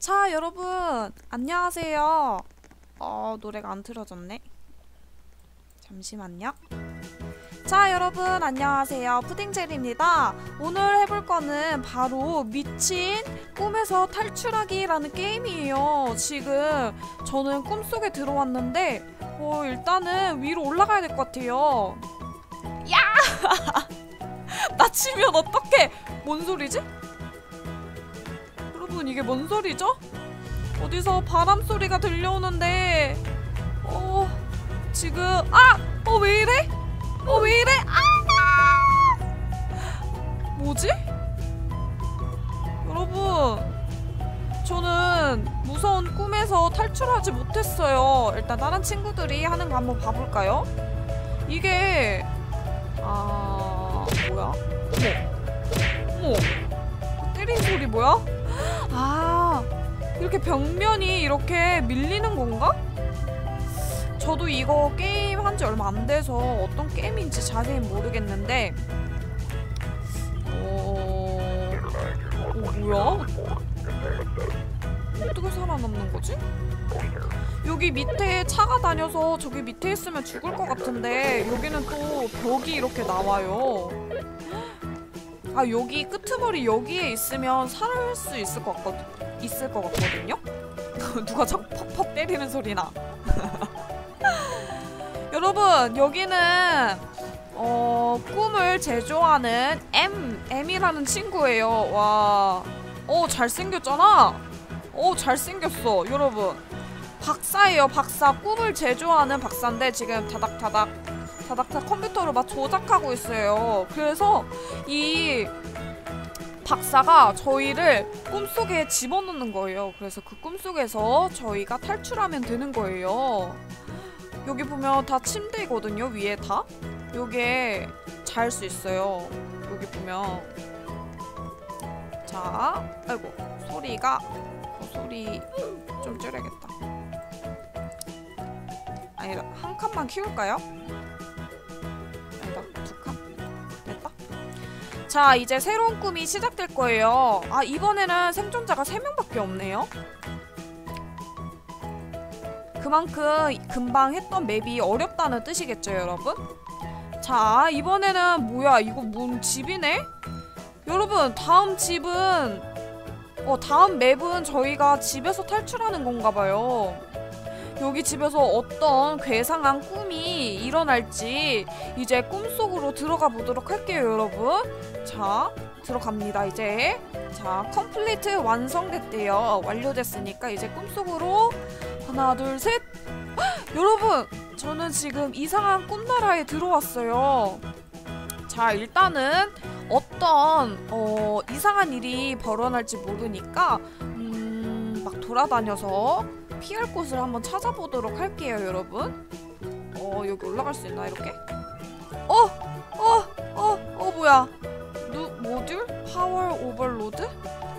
자, 여러분, 안녕하세요. 어, 노래가 안 틀어졌네. 잠시만요. 자, 여러분, 안녕하세요. 푸딩젤입니다. 오늘 해볼 거는 바로 미친 꿈에서 탈출하기라는 게임이에요. 지금 저는 꿈속에 들어왔는데, 어, 일단은 위로 올라가야 될 것 같아요. 야! 나 치면 어떡해! 뭔 소리지? 여러분 이게 뭔 소리죠? 어디서 바람 소리가 들려오는데 어 지금 아! 어 왜 이래? 어 왜 이래? 아! 뭐지? 여러분 저는 무서운 꿈에서 탈출하지 못했어요 일단 다른 친구들이 하는 거 한번 봐볼까요? 이게 아 뭐야? 어머 어머 때리는 소리 뭐야? 아 이렇게 벽면이 이렇게 밀리는 건가? 저도 이거 게임 한 지 얼마 안 돼서 어떤 게임인지 자세히 모르겠는데 어... 어 뭐야? 어떻게 살아남는 거지? 여기 밑에 차가 다녀서 저기 밑에 있으면 죽을 것 같은데 여기는 또 벽이 이렇게 나와요 아 여기 끄트머리 여기에 있으면 살 수 있을 것 같거든 있을 것 같거든요. 누가 자꾸 퍽퍽 때리는 소리나. 여러분 여기는 어 꿈을 제조하는 M M이라는 친구예요. 와, 어 잘생겼잖아. 어 잘생겼어, 여러분. 박사예요, 박사. 꿈을 제조하는 박사인데 지금 다닥다닥 다닥다닥 컴퓨터로 막 조작하고 있어요. 그래서 이 박사가 저희를 꿈속에 집어넣는 거예요. 그래서 그 꿈속에서 저희가 탈출하면 되는 거예요. 여기 보면 다 침대거든요. 위에 다. 요게 잘수 있어요. 여기 보면 자, 아이고 소리가 어, 소리 좀 줄여야겠다. 아니다 한 칸만 키울까요? 자 이제 새로운 꿈이 시작될 거예요. 아 이번에는 생존자가 3명밖에 없네요. 그만큼 금방 했던 맵이 어렵다는 뜻이겠죠 여러분? 자 이번에는 뭐야? 이거 뭔 집이네? 여러분 다음 집은 어 다음 맵은 저희가 집에서 탈출하는 건가 봐요 여기 집에서 어떤 괴상한 꿈이 일어날지 이제 꿈속으로 들어가 보도록 할게요 여러분. 자 들어갑니다 이제. 자 컴플리트 완성됐대요. 완료됐으니까 이제 꿈속으로 하나 둘셋. 여러분 저는 지금 이상한 꿈나라에 들어왔어요. 자 일단은 어떤 어, 이상한 일이 벌어날지 모르니까 음, 막 돌아다녀서 피할 곳을 한번 찾아보도록 할게요 여러분 어 여기 올라갈 수 있나 이렇게 어! 어! 어! 어 뭐야 누 모듈? 파워 오버로드?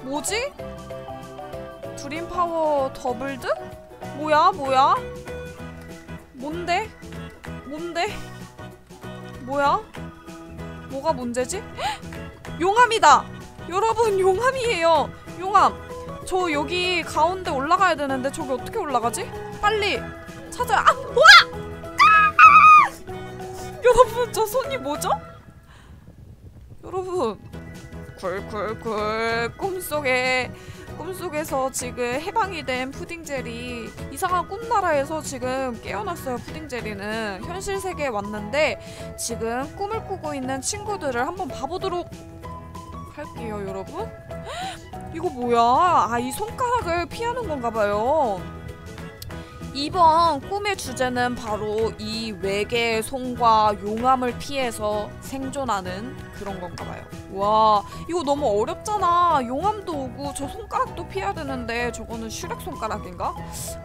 뭐지? 드림 파워 더블드? 뭐야 뭐야? 뭔데? 뭔데? 뭐야? 뭐가 문제지? 헉! 용암이다! 여러분 용암이에요 용암 저 여기 가운데 올라가야 되는데 저기 어떻게 올라가지? 빨리 찾아 아! 와! 아! 여러분 저 손이 뭐죠? 여러분 굴굴굴 꿈속에 꿈속에서 지금 해방이 된 푸딩젤이 이상한 꿈나라에서 지금 깨어났어요 푸딩젤이는 현실 세계에 왔는데 지금 꿈을 꾸고 있는 친구들을 한번 봐보도록 할게요 여러분. 이거 뭐야? 아 이 손가락을 피하는 건가 봐요. 이번 꿈의 주제는 바로 이 외계의 손과 용암을 피해서 생존하는 그런 건가 봐요. 와 이거 너무 어렵잖아. 용암도 오고 저 손가락도 피해야 되는데 저거는 슈렉 손가락인가?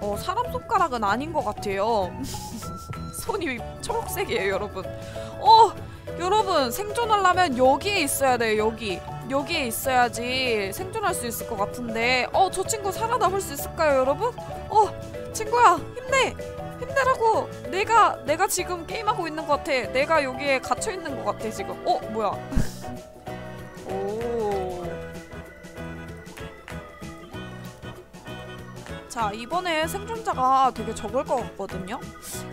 어 사람 손가락은 아닌 것 같아요. 손이 초록색이에요 여러분. 어 여러분 생존하려면 여기에 있어야 돼요 여기 여기에 있어야지 생존할 수 있을 것 같은데. 어 저 친구 살아남을 수 있을까요 여러분? 어 친구야 힘내! 힘내라고! 내가 내가 지금 게임하고 있는 것 같아. 내가 여기에 갇혀 있는 것 같아 지금. 어 뭐야? 오. 자 이번에 생존자가 되게 적을 것 같거든요?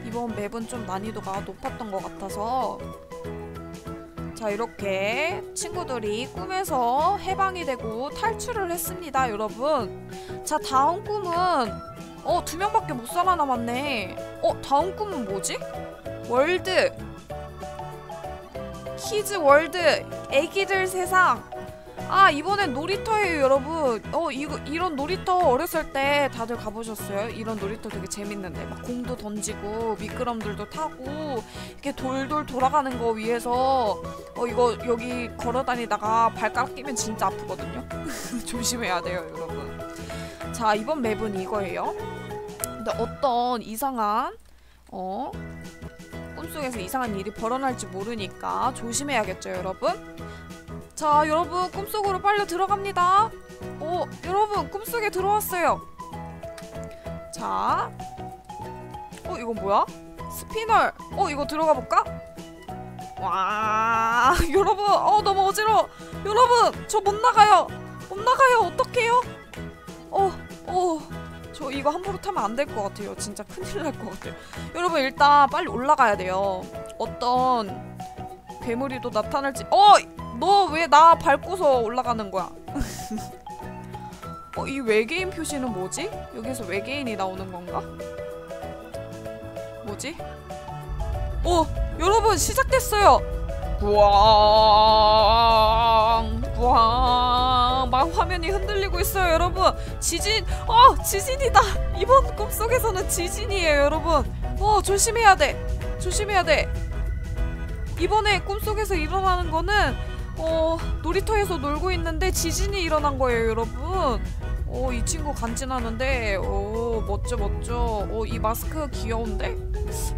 이번 맵은 좀 난이도가 높았던 것 같아서 자 이렇게 친구들이 꿈에서 해방이 되고 탈출을 했습니다 여러분. 자 다음 꿈은 어 두 명밖에 못 살아남았네. 어 다음 꿈은 뭐지? 월드. 키즈 월드. 애기들 세상 아 이번엔 놀이터예요 여러분. 어 이거 이런 놀이터 어렸을 때 다들 가보셨어요? 이런 놀이터 되게 재밌는데. 막 공도 던지고 미끄럼들도 타고 이렇게 돌돌 돌아가는 거 위에서 어 이거 여기 걸어다니다가 발가락 끼면 진짜 아프거든요? 조심해야 돼요 여러분. 자 이번 맵은 이거예요. 근데 어떤 이상한 어 꿈속에서 이상한 일이 벌어날지 모르니까 조심해야겠죠 여러분 자 여러분 꿈속으로 빨리 들어갑니다. 어 여러분 꿈속에 들어왔어요. 자 어 이거 뭐야? 스피널. 어 이거 들어가 볼까? 와 여러분 어 너무 어지러워. 여러분 저 못 나가요. 못 나가요. 어떡해요? 어어저 이거 함부로 타면 안 될 것 같아요. 진짜 큰일 날 것 같아요. 여러분 일단 빨리 올라가야 돼요. 어떤 괴물이 또 나타날지. 어 너 왜 나 밟고서 올라가는 거야? 어, 이 외계인 표시는 뭐지? 여기서 외계인이 나오는 건가? 뭐지? 어, 여러분 시작됐어요. 부앙, 부앙, 막 화면이 흔들리고 있어요, 여러분. 지진, 어, 지진이다. 이번 꿈속에서는 지진이에요, 여러분. 어, 조심해야 돼. 조심해야 돼. 이번에 꿈속에서 일어나는 거는 어, 놀이터에서 놀고 있는데 지진이 일어난 거예요, 여러분. 어, 이 친구 간지나는데, 어, 멋져, 멋져. 어, 이 마스크 귀여운데?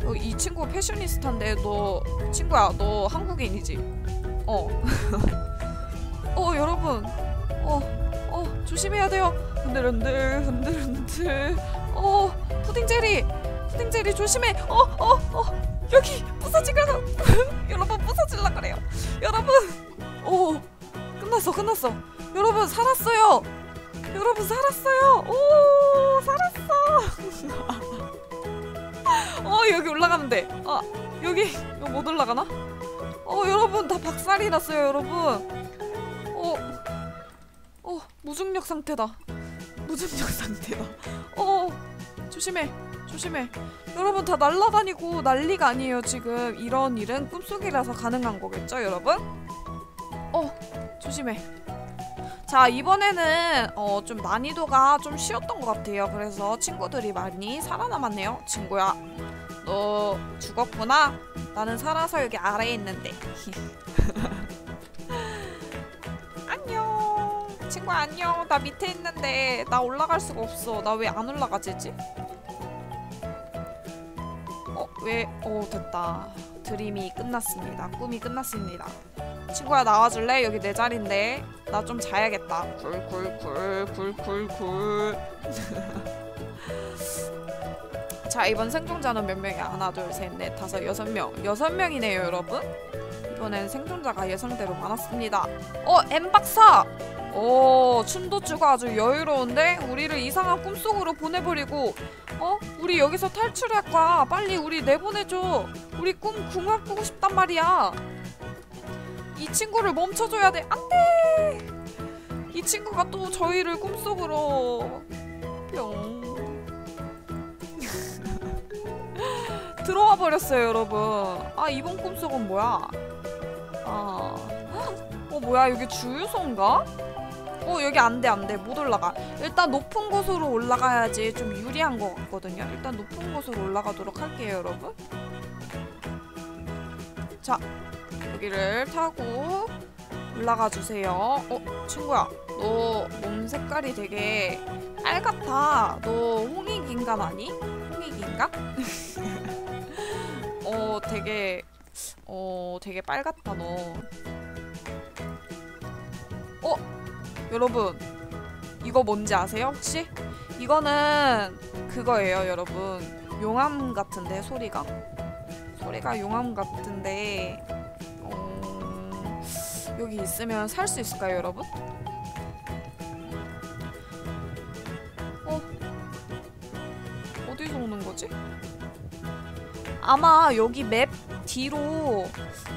어, 이 친구 패셔니스타인데, 너, 친구야, 너 한국인이지? 어. 어, 여러분. 어, 어, 조심해야 돼요. 흔들흔들, 흔들흔들. 어, 푸딩제리! 푸딩제리 조심해! 어, 어, 어! 여기 부서지거나! 여러분, 부서질라 그래요. 여러분! 오 끝났어 끝났어. 여러분 살았어요. 여러분 살았어요. 오 살았어. 어 여기 올라가면 돼아 여기 이거 못 올라가나? 어 여러분 다 박살이 났어요 여러분. 어, 어 무중력 상태다. 무중력 상태다. 어 조심해 조심해. 여러분 다 날라다니고 난리가 아니에요 지금. 이런 일은 꿈속이라서 가능한 거겠죠 여러분? 어 조심해. 자 이번에는 어, 좀 난이도가 좀 쉬웠던 것 같아요. 그래서 친구들이 많이 살아남았네요 친구야. 너 죽었구나. 나는 살아서 여기 아래에 있는데. 안녕. 친구야 안녕. 나 밑에 있는데 나 올라갈 수가 없어. 나 왜 안 올라가지지? 어 왜? 어 됐다. 드림이 끝났습니다. 꿈이 끝났습니다. 친구야 나와줄래? 여기 내 자리인데. 나 좀 자야겠다. 굴굴굴 굴굴굴 자 이번 생존자는 몇 명이야? 하나 둘셋넷 다섯 여섯 명. 여섯 명이네요 여러분. 이번엔 생존자가 예상대로 많았습니다. 어 엠박사! 오 춘도주가 아주 여유로운데 우리를 이상한 꿈속으로 보내버리고 어? 우리 여기서 탈출할 거야 빨리 우리 내보내줘 우리 꿈 궁합 꾸고 싶단 말이야 이 친구를 멈춰줘야 돼. 안 돼! 이 친구가 또 저희를 꿈속으로 뿅 들어와 버렸어요, 여러분. 아, 이번 꿈속은 뭐야? 아, 어 뭐야 여기 주유소인가? 어 여기 안돼 안돼 못 올라가. 일단 높은 곳으로 올라가야지 좀 유리한 것 같거든요. 일단 높은 곳으로 올라가도록 할게요, 여러분. 자, 여기를 타고 올라가 주세요. 어, 친구야. 너 몸 색깔이 되게 빨갛다. 너 홍익인간 아니? 홍익인간? 어, 되게 어, 되게 빨갛다 너. 어, 여러분. 이거 뭔지 아세요, 혹시? 이거는 그거예요, 여러분. 용암 같은데 소리가? 소리가 용암 같은데 어... 여기 있으면 살 수 있을까요, 여러분? 어, 거지? 아마 여기 맵 뒤로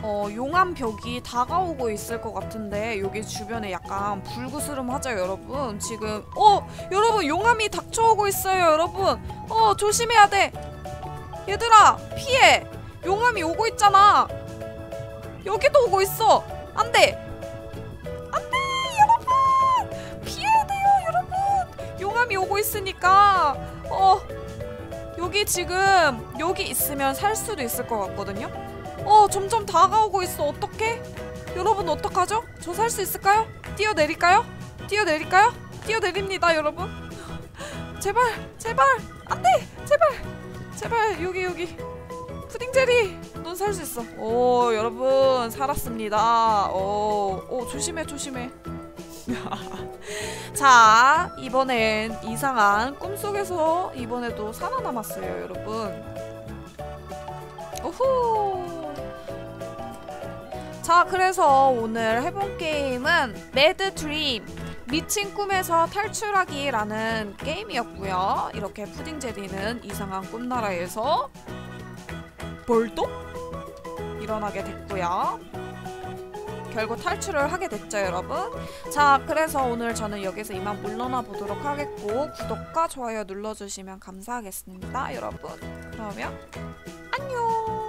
어, 용암 벽이 다가오고 있을 것 같은데 여기 주변에 약간 불구스름하죠 여러분? 지금 어 여러분 용암이 닥쳐오고 있어요 여러분. 어 조심해야 돼. 얘들아 피해. 용암이 오고 있잖아. 여기도 오고 있어. 안돼. 안돼 여러분. 피해야 돼요 여러분. 용암이 오고 있으니까 어 여기 지금 여기 있으면 살 수도 있을 것 같거든요 어 점점 다가오고 있어. 어떡해? 여러분 어떡하죠? 저 살 수 있을까요? 뛰어내릴까요? 뛰어내릴까요? 뛰어내립니다 여러분. 제발 제발. 안돼! 제발! 제발 여기 여기. 푸딩 제리 넌 살 수 있어. 오 여러분 살았습니다. 오, 오 조심해 조심해. 자 이번엔 이상한 꿈속에서 이번에도 살아남았어요 여러분. 오호 자 그래서 오늘 해본 게임은 매드 드림 미친 꿈에서 탈출하기라는 게임이었고요. 이렇게 푸딩 제리는 이상한 꿈나라에서 벌떡 일어나게 됐고요. 결국 탈출을 하게 됐죠 여러분. 자 그래서 오늘 저는 여기서 이만 물러나 보도록 하겠고 구독과 좋아요 눌러주시면 감사하겠습니다 여러분. 그러면 안녕